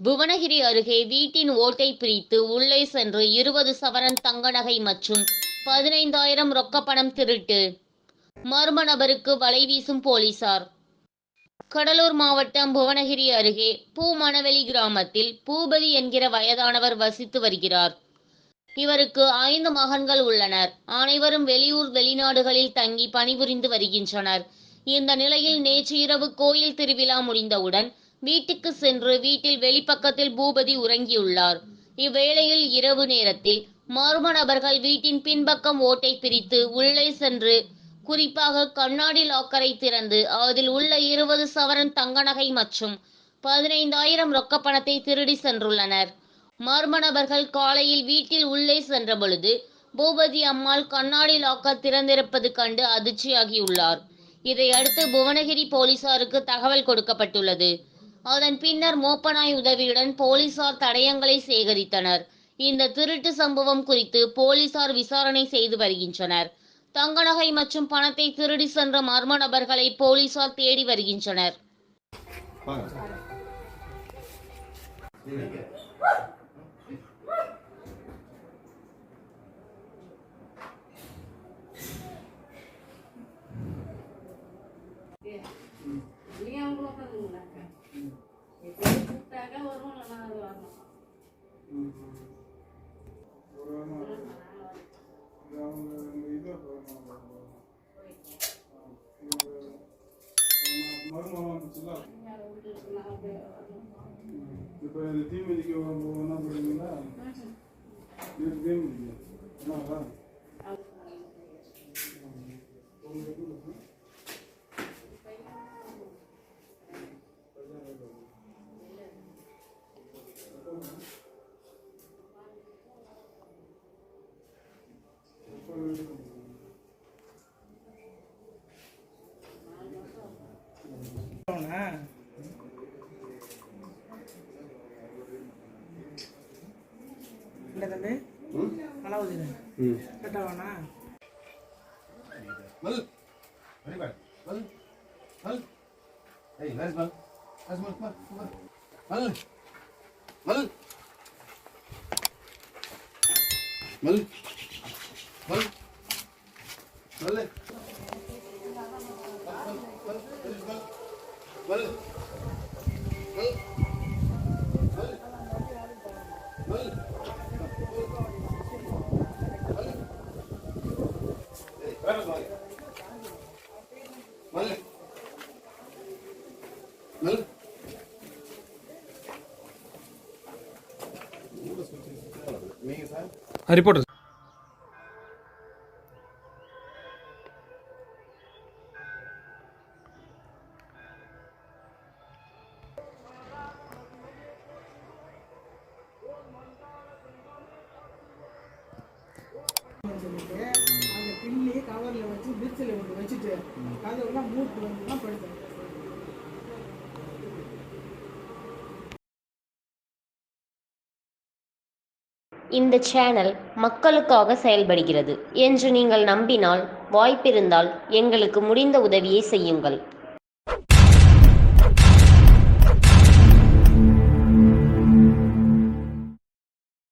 புவனகிரி அருகே வீட்டின் ஓட்டை பிரித்து உள்ளே சென்று இருபது சவரன் தங்க நகை மற்றும் பதினைந்தாயிரம் ரொக்கப்பணம் திருட்டு. மர்ம நபருக்கு வலை வீசும் போலீசார். கடலூர் மாவட்டம் புவனகிரி அருகே பூமணவெளி கிராமத்தில் பூபதி என்கிற வயதானவர் வசித்து வருகிறார். இவருக்கு ஐந்து மகன்கள் உள்ளனர். அனைவரும் வெளியூர் வெளிநாடுகளில் தங்கி பணிபுரிந்து வருகின்றனர். இந்த நிலையில் நேற்று இரவு கோயில் திருவிழா முடிந்தவுடன் வீட்டுக்கு சென்று வீட்டில் வெளிப்பக்கத்தில் பூபதி உறங்கியுள்ளார். இவ்வேளையில் இரவு நேரத்தில் மர்ம நபர்கள் வீட்டின் பின்பக்கம் ஓட்டை பிரித்து உள்ளே சென்று குறிப்பாக கண்ணாடி லாக்கரை திறந்து அதில் உள்ள இருபது சவரன் தங்க நகை மற்றும் பதினைந்தாயிரம் ரொக்க பணத்தை திருடி சென்றுள்ளனர். மர்ம நபர்கள் காலையில் வீட்டில் உள்ளே சென்ற பொழுது பூபதி அம்மாள் கண்ணாடி லாக்கர் திறந்திருப்பது கண்டு அதிர்ச்சியாகியுள்ளார். இதையடுத்து புவனகிரி போலீசாருக்கு தகவல் கொடுக்கப்பட்டுள்ளது. அதன் பின்னர் மோப்பனாய் உதவியுடன் போலீசார் தடயங்களை சேகரித்தனர். இந்த திருட்டு சம்பவம் குறித்து போலீசார் விசாரணை செய்து வருகின்றனர். தங்க நகை மற்றும் பணத்தை திருடி சென்ற மர்ம நபர்களை போலீசார் தேடி வருகின்றனர். எப்படியும் வரும் இல்லைன்னா அது வரணும் இப்போ இந்த தீமிதிக்கு என்ன பண்ணுறீங்களா இது தீமிதிக்கு. அவனா? இல்ல தம்பி? அலாவுதீன் ம். கட்டவானா? மல். வெரி குட் மல். மல். ஏய் நைஸ் மல். நைஸ் மல் மல் மல். மல். மல். மல். மல் மல் மல் வேற வாங்க மல் மல் நீங்க சார் ரிப்போர்ட் வச்சு பிரிட்ஜில் ஒன்று வச்சுட்டு கதவுலாம் மூட்டு வந்து தான் படுத்தேன் இந்த சேனல் மக்களுக்காக செயல்படுகிறது என்று நீங்கள் நம்பினால் வாய்ப்பிருந்தால் எங்களுக்கு முடிந்த உதவியை செய்யுங்கள்.